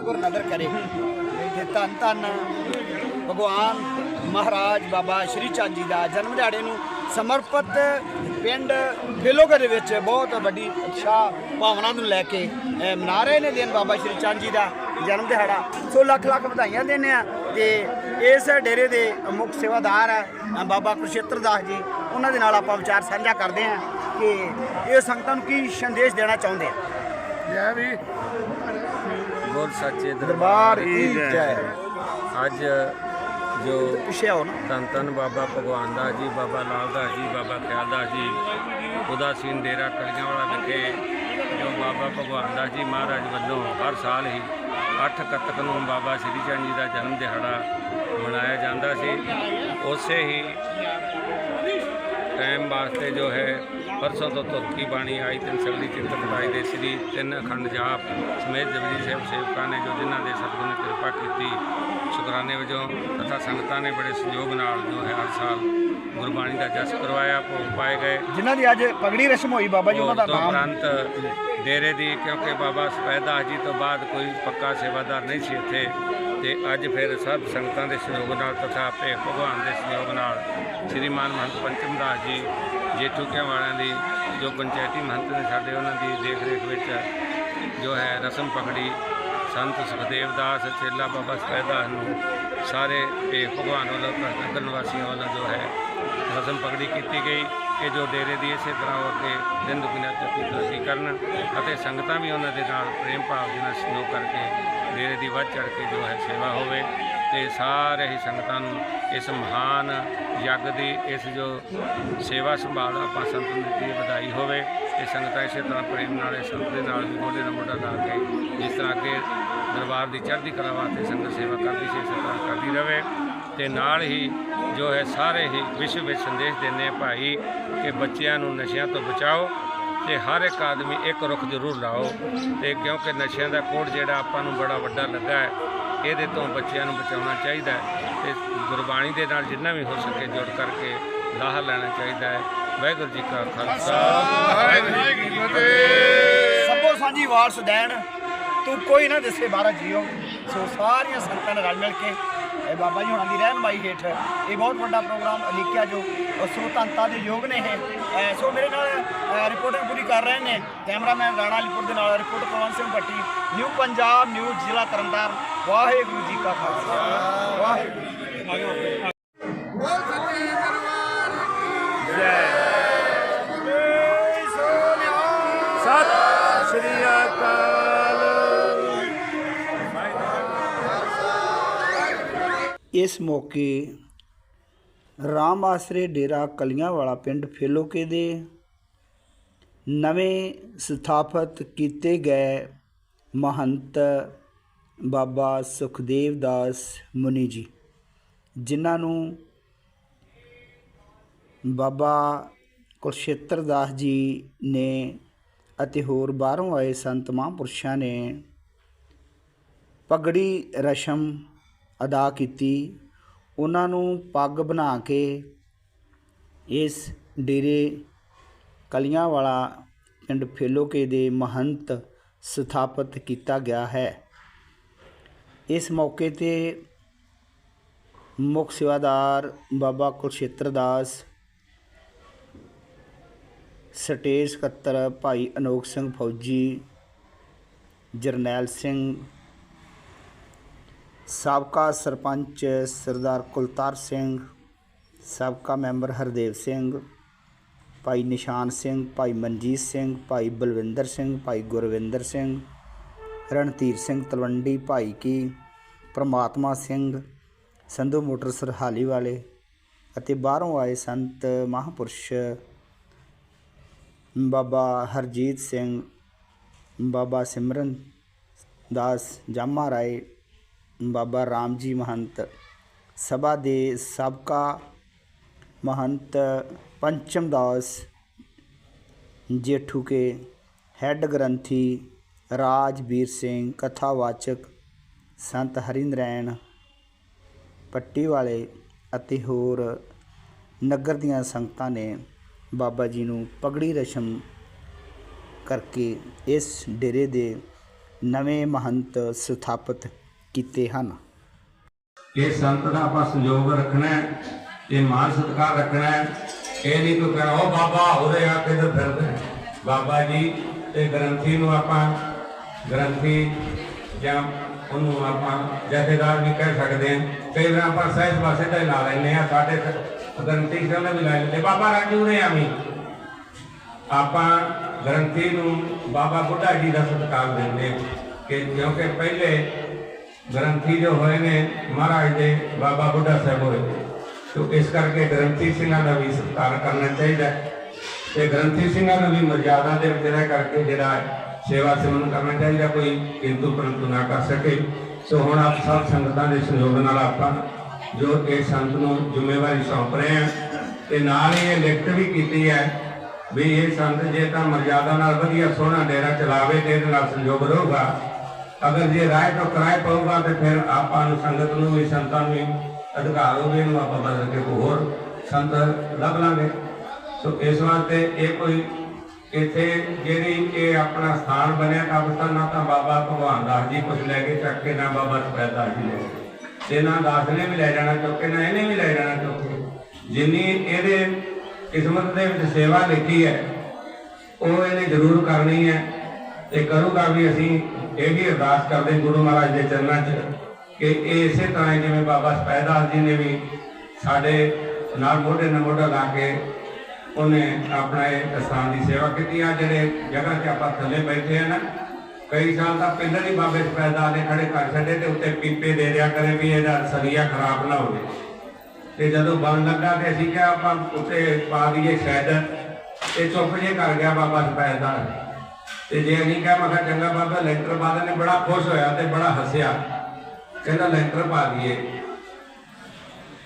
ਸਤਿਗੁਰ ਨਦਰ ਕਰੇ ਤੇ ਧੰਨ ਧੰਨ ਭਗਵਾਨ ਮਹਾਰਾਜ ਬਾਬਾ ਸ਼੍ਰੀ ਚੰਦ ਜੀ ਦਾ ਜਨਮ ਦਿਹਾੜੇ ਨੂੰ ਸਮਰਪਿਤ ਪਿੰਡ ਫੇਲੋਗੇ ਦੇ ਵਿੱਚ ਬਹੁਤ ਵੱਡੀ ਉਤਸ਼ਾਹ ਭਾਵਨਾ ਨੂੰ ਲੈ ਕੇ ਮਨਾ ਰਹੇ ਨੇ ਦਿਨ ਬਾਬਾ ਸ਼੍ਰੀ ਚੰਦ ਜੀ ਦਾ ਜਨਮ ਦਿਹਾੜਾ ਸੋ ਲੱਖ ਲੱਖ ਵਧਾਈਆਂ ਦਿੰਦੇ ਆ ਤੇ ਇਸ ਡੇਰੇ ਦੇ ਮੁੱਖ ਸੇਵਾਦਾਰ ਆ ਬਾਬਾ ਕੁਰਸ਼ੇਤਰ ਦਾਸ ਜੀ ਉਹਨਾਂ ਦੇ ਨਾਲ ਆਪਾਂ ਵਿਚਾਰ ਸਾਂਝਾ ਕਰਦੇ ਆ ਕਿ ਇਹ ਸੰਗਤਾਂ ਨੂੰ ਕੀ ਸੰਦੇਸ਼ ਦੇਣਾ ਚਾਹੁੰਦੇ ਆ ਜੈ ਵੀ। ਬੋਲ ਸੱਚੇ ਦਰਬਾਰ ਕੀ ਜੈ। ਅੱਜ ਜੋ ਪਿੱਛੇ ਆਓ ਨਾ। ਧੰਨ ਧੰਨ ਬਾਬਾ ਭਗਵਾਨ ਦਾਸ ਜੀ ਬਾਬਾ ਲਾਲ ਦਾਸ ਜੀ ਬਾਬਾ ਖਿਆਲ ਦਾਸ ਜੀ ਉਦਾਸੀਨ ਡੇਰਾ ਕਲੀਆਂ ਵਾਲਾ ਵਿਖੇ ਜੋ ਬਾਬਾ ਭਗਵਾਨ ਦਾਸ ਜੀ ਮਹਾਰਾਜ ਵੱਲੋਂ ਹਰ ਸਾਲ ਹੀ 8 ਕੱਤਕ ਨੂੰ ਬਾਬਾ ਸ੍ਰੀ ਚੰਦ ਜੀ ਦਾ ਜਨਮ ਦਿਹਾੜਾ ਮਨਾਇਆ ਜਾਂਦਾ ਸੀ। ਉਸੇ ਹੀ ਟਾਈਮ ਵਾਸਤੇ ਜੋ ਹੈ ਪਰਸੋਂ ਤੋਂ ਤੁਰਕੀ ਬਾਣੀ ਆਈ ਤਿੰਨ ਸਗਲੀ ਚਿੰਤਨ ਬੁਲਾਈ ਦੇ ਸ੍ਰੀ ਤਿੰਨ ਅਖੰਡ ਜਾਪ ਸਮੇਤ ਜਪਜੀ ਸਾਹਿਬ ਸੇਵਕਾਂ ਨੇ ਜੋ ਜਿਨ੍ਹਾਂ ਦੇ ਸਤਿਗੁਰ ਨੇ ਕਿਰਪਾ ਕੀਤੀ ਸ਼ੁਕਰਾਨੇ ਵਜੋਂ ਤਥਾ ਸੰਗਤਾਂ ਨੇ ਬੜੇ ਸਹਿਯੋਗ ਨਾਲ ਜੋ ਹੈ ਹਰ ਸਾਲ ਗੁਰਬਾਣੀ ਦਾ ਜਸ ਕਰਵਾਇਆ ਭੋਗ ਪਾਏ ਗਏ। ਜਿਨ੍ਹਾਂ ਦੀ ਅੱਜ ਪਗੜੀ ਰਸਮ ਹੋਈ ਬਾਬਾ ਜੀ ਉਹਨਾਂ ਦਾ ਨਾਮ। ਉਪਰੰਤ ਡੇਰੇ ਦੀ ਕਿਉਂਕਿ ਬਾਬਾ ਸਪੈਦਾ ਜੀ ਤੋਂ ਬਾਅਦ ਕੋਈ ਪੱਕਾ ਸੇਵਾਦਾਰ ਨਹੀਂ ਸੀ ਇੱਥੇ। ਤੇ ਅੱਜ ਫਿਰ ਸਭ ਸੰਗਤਾਂ ਦੇ ਸਹਿਯੋਗ ਨਾਲ ਤਥਾ ਭੇਖ ਭਗਵਾਨ ਦੇ ਸਹਿਯੋਗ ਨਾਲ ਸ਼੍ਰੀ ਸ੍ਰੀਮਾਨ ਮਹੰਤ ਪੰਚਮ ਦਾਸ ਜੀ, ਜੇਠੂ ਵਾਲਿਆਂ ਦੀ ਜੋ ਪੰਚਾਇਤੀ ਮਹੰਤ ਨੇ ਸਾਡੇ ਉਹਨਾਂ ਦੀ ਦੇਖ ਰੇਖ ਵਿੱਚ ਜੋ ਹੈ ਰਸਮ ਪਕੜੀ, ਸੰਤ ਸੁਖਦੇਵ ਦਾਸ, ਚੇਲਾ ਬਾਬਾ ਸਪੈਦਾ ਨੂੰ ਸਾਰੇ ਭੇਖ ਭਗਵਾਨ ਵੱਲੋਂ ਨਗਰ ਨਿਵਾਸੀਆਂ ਵੱਲੋਂ ਜੋ ਹੈ ਰਸਮ ਪਕੜੀ ਕੀਤੀ ਗਈ। ਕਿ ਜੋ ਡੇਰੇ ਦੀ ਇਸੇ ਤਰ੍ਹਾਂ ਹੋ ਕੇ ਦਿਨ ਦੁਗਣਾ ਚੌਕੀ ਤਰੱਕੀ ਕਰਨ ਅਤੇ ਸੰਗਤਾਂ ਵੀ ਉਹਨਾਂ ਦੇ ਨਾਲ ਪ੍ਰੇਮ ਭਾਵ ਦੇ ਨਾਲ ਸਹਿਯੋਗ ਕਰਕੇ ਡੇਰੇ ਦੀ ਵੱਧ ਚੜ ਕੇ ਜੋ ਹੈ ਸੇਵਾ ਹੋਵੇ ਤੇ ਸਾਰੇ ਹੀ ਸੰਗਤਾਂ ਨੂੰ ਇਸ ਮਹਾਨ ਯੱਗ ਦੀ ਇਸ ਜੋ ਸੇਵਾ ਸੰਭਾਲ ਆਪਾਂ ਸੰਤ ਨੂੰ ਦਿੱਤੀ ਵਧਾਈ ਹੋਵੇ ਤੇ ਸੰਗਤਾਂ ਇਸੇ ਤਰ੍ਹਾਂ ਪ੍ਰੇਮ ਨਾਲ ਇਸ ਸੰਤ ਦੇ ਨਾਲ ਵੀ ਮੋਢੇ ਨਾਲ ਮੋਢਾ ਲਾ ਕੇ ਜਿਸ ਤਰ੍ਹਾਂ ਅੱਗੇ ਦਰਬਾਰ ਦੀ ਚੜ੍ਹਦੀ ਕਲਾ ਵਾਸਤੇ ਸੰਗਤ ਸੇਵਾ ਕਰਦੀ ਸੀ, ਇਸੇ ਤਰ੍ਹਾਂ ਕਰਦੀ ਰਹੇ ਤੇ ਨਾਲ ਹੀ ਜੋ ਹੈ ਸਾਰੇ ਹੀ ਵਿਸ਼ਵ ਵਿੱਚ ਸੰਦੇਸ਼ ਦਿੰਦੇ ਆ ਭਾਈ ਕਿ ਬੱਚਿਆਂ ਨੂੰ ਨਸ਼ਿਆਂ ਤੋਂ ਬਚਾਓ ਤੇ ਹਰ ਇੱਕ ਆਦਮੀ ਇੱਕ ਰੁੱਖ ਜ਼ਰੂਰ ਲਾਓ ਤੇ ਕਿਉਂਕਿ ਨਸ਼ਿਆਂ ਦਾ ਕੋੜ ਜਿਹੜਾ ਆਪਾਂ ਨੂੰ ਬੜਾ ਵੱਡਾ ਲੱਗਾ ਹੈ, ਇਹਦੇ ਤੋਂ ਬੱਚਿਆਂ ਨੂੰ ਬਚਾਉਣਾ ਚਾਹੀਦਾ ਹੈ ਤੇ ਗੁਰਬਾਣੀ ਦੇ ਨਾਲ ਜਿੰਨਾ ਵੀ ਹੋ ਸਕੇ ਜੁੜ ਕਰਕੇ ਲਾਹਾ ਲੈਣਾ ਚਾਹੀਦਾ ਹੈ। ਵਾਹਿਗੁਰੂ ਜੀ ਕਾ ਖਾਲਸਾ। ਵਾਹਿਗੁਰੂ ਜੀ ਕੀ ਫਤਿਹ ਸਭੋ ਸਾਂਝੀ ਵਾਰਸ ਦੇਣ, ਤੂੰ ਕੋਈ ਨਾ ਦਿਸੇ ਬਾਰਾ ਜੀਓ। ਸੋ ਸਾਰੀਆਂ ਸੰਗਤਾਂ ਨੇ ਰਲ ਮਿਲ ਕੇ ਬਾਬਾ ਜੀ ਹੁਣਾਂ ਦੀ ਰਹਿਨਮਾਈ ਹੇਠ ਇਹ ਬਹੁਤ ਵੱਡਾ ਪ੍ਰੋਗਰਾਮ ਅਲੀਕਿਆ ਜੋ ਸੋ ਤੰਤਾ ਦੇ ਯੋਗ ਨੇ ਇਹ। ਸੋ ਮੇਰੇ ਨਾਲ ਰਿਪੋਰਟਿੰਗ ਪੂਰੀ ਕਰ ਰਹੇ ਨੇ। ਕੈਮਰਾਮੈਨ ਰਾਣਾ ਅਲੀਪੁਰ ਦੇ ਨਾਲ report Pawan Singh Bhatti new Punjab news ਜ਼ਿਲ੍ਹਾ ਤਰਨਤਾਰਨ। ਵਾਹਿਗੁਰੂ ਜੀ ਕਾ ਖਾਲਸਾ। ਵਾਹਿਗੁਰੂ। ਸਤਿ ਸ਼੍ਰੀ ਅਕਾਲ। ਇਸ ਮੌਕੇ ਰਾਮ ਆਸਰੇ ਡੇਰਾ ਕਲੀਆਂ ਵਾਲਾ ਪਿੰਡ ਫੇਲੋਕੇ ਦੇ ਨਵੇਂ ਸਥਾਪਿਤ ਕੀਤੇ ਗਏ ਮਹੰਤ ਬਾਬਾ ਸੁਖਦੇਵ ਦਾਸ ਮੁਨੀ ਜੀ, ਜਿਨ੍ਹਾਂ ਨੂੰ ਬਾਬਾ ਕੁਰਸ਼ੇਤਰ ਦਾਸ ਜੀ ਨੇ ਅਤੇ ਹੋਰ ਬਾਹਰੋਂ ਆਏ ਸੰਤ ਮਹਾਂਪੁਰਸ਼ਾਂ ਨੇ ਪਗੜੀ ਰਸ਼ਮ ਅਦਾ ਕੀਤੀ। ਉਹਨਾਂ ਨੂੰ ਪੱਗ ਬਣਾ ਕੇ ਇਸ ਡੇਰੇ ਕਲੀਆਂ ਵਾਲਾ ਪਿੰਡ ਫੇਲੋਕੇ ਦੇ ਮਹੰਤ ਸਥਾਪਿਤ ਕੀਤਾ ਗਿਆ ਹੈ। ਇਸ ਮੌਕੇ ਤੇ ਮੁੱਖ ਸੇਵਾਦਾਰ ਬਾਬਾ ਕੁਲਸ਼ੇਤਰ ਦਾਸ, ਸਟੇਜ ਸਕੱਤਰ ਭਾਈ ਅਨੋਖ ਸਿੰਘ ਫੌਜੀ, ਜਰਨੈਲ ਸਿੰਘ ਸਾਬਕਾ ਸਰਪੰਚ ਸਰਦਾਰ ਕੁਲਤਾਰ ਸਿੰਘ, ਸਾਬਕਾ ਮੈਂਬਰ ਹਰਦੇਵ ਸਿੰਘ, ਭਾਈ ਨਿਸ਼ਾਨ ਸਿੰਘ, ਭਾਈ ਮਨਜੀਤ ਸਿੰਘ, ਭਾਈ ਬਲਵਿੰਦਰ ਸਿੰਘ, ਭਾਈ ਗੁਰਵਿੰਦਰ ਸਿੰਘ, ਰਣਧੀਰ ਸਿੰਘ ਤਲਵੰਡੀ, ਭਾਈ ਕੀ, ਪ੍ਰਮਾਤਮਾ ਸਿੰਘ, ਸੰਧੂ ਮੋਟਰ ਸਰਹਾਲੀ ਵਾਲੇ ਅਤੇ ਬਾਹਰੋਂ ਆਏ ਸੰਤ ਮਹਾਂਪੁਰਸ਼ ਬਾਬਾ ਹਰਜੀਤ ਸਿੰਘ, ਬਾਬਾ ਸਿਮਰਨ ਦਾਸ ਜਾਮਾ ਰਾਏ ਬਾਬਾ ਰਾਮ ਜੀ ਮਹੰਤ। ਸਭਾ ਦੇ ਸਾਬਕਾ ਮਹੰਤ ਪੰਚਮ ਦਾਸ ਜੇਠੂ ਕੇ। ਹੈੱਡ ਗ੍ਰੰਥੀ ਰਾਜਵੀਰ ਸਿੰਘ, ਕਥਾਵਾਚਕ ਸੰਤ ਹਰਿੰਦਰੈਣ ਪੱਟੀ ਵਾਲੇ ਅਤੇ ਹੋਰ ਨਗਰ ਦੀਆਂ ਸੰਗਤਾਂ ਨੇ ਬਾਬਾ ਜੀ ਨੂੰ ਪਗੜੀ ਰਸ਼ਮ ਕਰਕੇ ਇਸ ਡੇਰੇ ਦੇ ਨਵੇਂ ਮਹੰਤ ਸਥਾਪਿਤ ਕੀਤੇ ਹਨ। ਇਹ ਸੰਤ ਦਾ ਆਪਾਂ ਸੰਯੋਗ ਰੱਖਣਾ ਹੈ, ਇਹ ਮਾਨ ਸਤਿਕਾਰ ਰੱਖਣਾ ਹੈ। ਇਹ ਨਹੀਂ ਕੋਈ ਕਹਿਣਾ ਉਹ ਬਾਬਾ ਉਹਦੇ ਆ ਕਿੱਧਰ ਫਿਰਦੇ ਬਾਬਾ ਜੀ ਤੇ ਗ੍ਰੰਥੀ ਨੂੰ ਆਪਾਂ, ਗ੍ਰੰਥੀ ਜਾਂ ਉਹਨੂੰ ਆਪਾਂ ਜਥੇਦਾਰ ਵੀ ਕਹਿ ਸਕਦੇ ਹਾਂ। ਕਈ ਵਾਰ ਆਪਾਂ ਸਹਿਜ ਪਾਸੇ ਤੇ ਲਾ ਲੈਂਦੇ ਆ ਸਾਡੇ ਗ੍ਰੰਥੀ ਸਿੰਘ ਵੀ ਲਾ ਲੈਂਦੇ। ਬਾਬਾ ਰਾਜੂ ਨੇ ਆਵੀਂ ਆਪਾਂ ਗ੍ਰੰਥੀ ਨੂੰ ਬਾਬਾ ਬੁੱਢਾ ਜੀ ਦਾ ਸਤਿਕਾਰ ਦਿੰਦੇ ਹਾਂ ਕਿ ਕਿਉਂਕਿ ਪਹਿਲੇ ਗ੍ਰੰਥੀ ਜੋ ਹੋਏ ਨੇ ਮਹਾਰਾਜ ਦੇ ਬਾਬਾ ਬੁੱਢਾ ਸਾਹਿਬ ਹੋਏ ਤੋ ਇਸ ਕਰਕੇ ਗ੍ਰੰਥੀ ਸਿੰਘਾਂ ਦਾ ਵੀ ਸਤਿਕਾਰ ਕਰਨਾ ਚਾਹੀਦਾ ਹੈ ਤੇ ਗ੍ਰੰਥੀ ਸਿੰਘਾਂ ਨੂੰ ਵੀ ਮਰਜ਼ਾਦਾ ਦੇ ਵਿੱਚ ਕਰਕੇ ਜਿਹੜਾ ਸੇਵਾ ਸਿਮਰਨ ਕਰਨਾ ਚਾਹੀਦਾ ਕੋਈ ਕਿੰਤੂ ਪਰੰਤੂ ਨਾ ਕਰ ਸਕੇ ਸੋ ਹੁਣ ਆਪ ਸਭ ਸੰਗਤਾਂ ਦੇ ਸਹਿਯੋਗ ਨਾਲ ਆਪਾਂ ਜੋ ਇਹ ਸੰਤ ਨੂੰ ਜ਼ਿੰਮੇਵਾਰੀ ਸੌਂਪ ਰਹੇ ਹਾਂ ਤੇ ਨਾਲ ਹੀ ਇਹ ਲਿਖਤ ਵੀ ਕੀਤੀ ਹੈ ਵੀ ਇਹ ਸੰਤ ਜੇ ਤਾਂ ਮਰਜ਼ਾਦਾ ਨਾਲ ਵਧੀਆ ਸੋਹਣਾ ਡੇਰਾ ਚਲਾਵੇ ਤੇ ਇਹਦੇ ਨਾਲ ਸੰਯੋਗ ਰਹੂਗਾ ਅਗਰ ਜੇ ਰਾਏ ਤੋਂ ਕਿਰਾਏ ਪਊਗਾ ਤੇ ਫਿਰ ਆਪਾਂ ਨੂੰ ਸੰਗਤ ਨੂੰ ਵੀ, ਸੰਤਾਂ ਨੂੰ ਵੀ ਅਧਿਕਾਰ ਹੋਵੇ ਇਹਨੂੰ ਆਪਾਂ ਬਦਲ ਕੇ ਕੋਈ ਹੋਰ ਸੰਤ ਲੱਭ ਲਾਂਗੇ ਸੋ ਇਸ ਵਾਸਤੇ ਇਹ ਕੋਈ ਇੱਥੇ ਜਿਹੜੀ ਇਹ ਆਪਣਾ ਸਥਾਨ ਬਣਿਆ ਕਬਰਸਤਾਨ, ਨਾ ਤਾਂ ਬਾਬਾ ਭਗਵਾਨ ਦਾਸ ਜੀ ਕੁਝ ਲੈ ਕੇ ਚੱਕ ਕੇ, ਨਾ ਬਾਬਾ ਸਪੈਦ ਦਾਸ ਜੀ ਲੈ ਕੇ। ਤੇ ਨਾ ਦਾਸ ਨੇ ਵੀ ਲੈ ਜਾਣਾ ਚੁੱਕ ਨਾ ਇਹਨੇ ਵੀ ਲੈ ਜਾਣਾ ਚੁੱਕ ਜਿੰਨੀ ਇਹਦੇ ਕਿਸਮਤ ਦੇ ਵਿੱਚ ਸੇਵਾ ਲਿਖੀ ਹੈ, ਉਹ ਇਹਨੇ ਜ਼ਰੂਰ ਕਰਨੀ ਹੈ ਤੇ ਕਰੂਗਾ ਵੀ ਅਸੀਂ ਇਹ ਵੀ ਅਰਦਾਸ ਕਰਦੇ ਗੁਰੂ ਮਹਾਰਾਜ ਦੇ ਚਰਨਾਂ 'ਚ ਕਿ ਇਹ ਇਸੇ ਤਰ੍ਹਾਂ ਜਿਵੇਂ ਬਾਬਾ ਸਪੈਦਾਸ ਜੀ ਨੇ ਵੀ ਸਾਡੇ ਨਾਲ ਮੋਢੇ ਨਾਲ ਮੋਢਾ ਲਾ ਕੇ ਉਹਨੇ ਆਪਣਾ ਇਹ ਅਸਥਾਨ ਦੀ ਸੇਵਾ ਕੀਤੀ। ਆ ਜਿਹੜੇ ਜਗ੍ਹਾ 'ਤੇ ਆਪਾਂ ਥੱਲੇ ਬੈਠੇ ਆ ਨਾ, ਕਈ ਸਾਲ ਤਾਂ ਪਹਿਲਾਂ ਹੀ ਬਾਬੇ ਸਪੈਦਾਸ ਨੇ ਖੜੇ ਕਰ ਛੱਡੇ ਤੇ ਉੱਤੇ ਪੀਪੇ ਦੇ ਦਿਆ ਕਰੇ ਵੀ ਇਹਦਾ ਸਰੀਆ ਖਰਾਬ ਨਾ ਹੋਵੇ। ਤੇ ਜਦੋਂ ਬਣ ਲੱਗਾ ਤੇ ਅਸੀਂ ਕਿਹਾ ਆਪਾਂ ਉੱਤੇ ਪਾ ਦਈਏ ਸ਼ਾਇਦ ਇਹ ਚੁੱਪ ਜੇ ਕਰ ਗਿਆ ਬਾਬਾ ਸਪੈਦਾ ਤੇ ਜੇ ਅਸੀਂ ਕਿਹਾ, ਮੈਂ ਕਿਹਾ ਚੰਗਾ ਬਾਬਾ, ਲੈਂਟਰ ਪਾ ਨੇ ਬੜਾ ਖੁਸ਼ ਹੋਇਆ ਤੇ ਬੜਾ ਹੱਸਿਆ। ਕਹਿੰਦਾ, ਲੈਂਟਰ ਪਾ ਦਈਏ।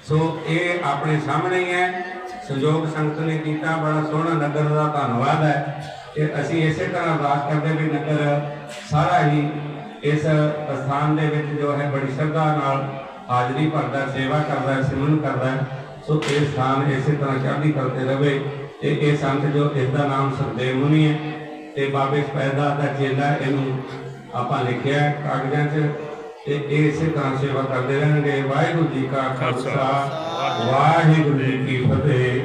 ਸੋ ਇਹ ਆਪਣੇ ਸਾਹਮਣੇ ਹੀ ਹੈ। ਸੰਯੋਗ ਸੰਗਤ ਨੇ ਕੀਤਾ, ਬੜਾ ਸੋਹਣਾ ਨਗਰ ਦਾ ਧੰਨਵਾਦ ਹੈ। ਤੇ ਅਸੀਂ ਇਸੇ ਤਰ੍ਹਾਂ ਅਰਦਾਸ ਕਰਦੇ ਵੀ ਨਗਰ ਸਾਰਾ ਹੀ ਇਸ ਸਥਾਨ ਦੇ ਵਿੱਚ ਜੋ ਹੈ, ਬੜੀ ਸ਼ਰਧਾ ਨਾਲ ਹਾਜ਼ਰੀ ਭਰਦਾ, ਸੇਵਾ ਕਰਦਾ, ਸਿਮਰਨ ਕਰਦਾ ਸੋ ਇਹ ਸਥਾਨ ਇਸੇ ਤਰ੍ਹਾਂ ਚੜ੍ਹਦੀ ਕਰਦੇ ਰਹੇ ਤੇ ਇਹ ਸੰਤ ਜੋ ਇਸ ਦਾ ਨਾਮ ਸੁਖਦੇਵ ਮੁਨੀ ਹੈ। ਤੇ ਬਾਬੇ ਸਪੈਦਾ ਦਾ ਚੇਲਾ ਇਹਨੂੰ ਆਪਾਂ ਲਿਖਿਆ ਕਾਗਜ਼ਾਂ 'ਚ ਤੇ ਇਹ ਇਸੇ ਤਰ੍ਹਾਂ ਸੇਵਾ ਕਰਦੇ ਰਹਿਣਗੇ। ਵਾਹਿਗੁਰੂ ਜੀ ਕਾ ਖਾਲਸਾ। ਵਾਹਿਗੁਰੂ ਜੀ ਕੀ ਫਤਿਹ।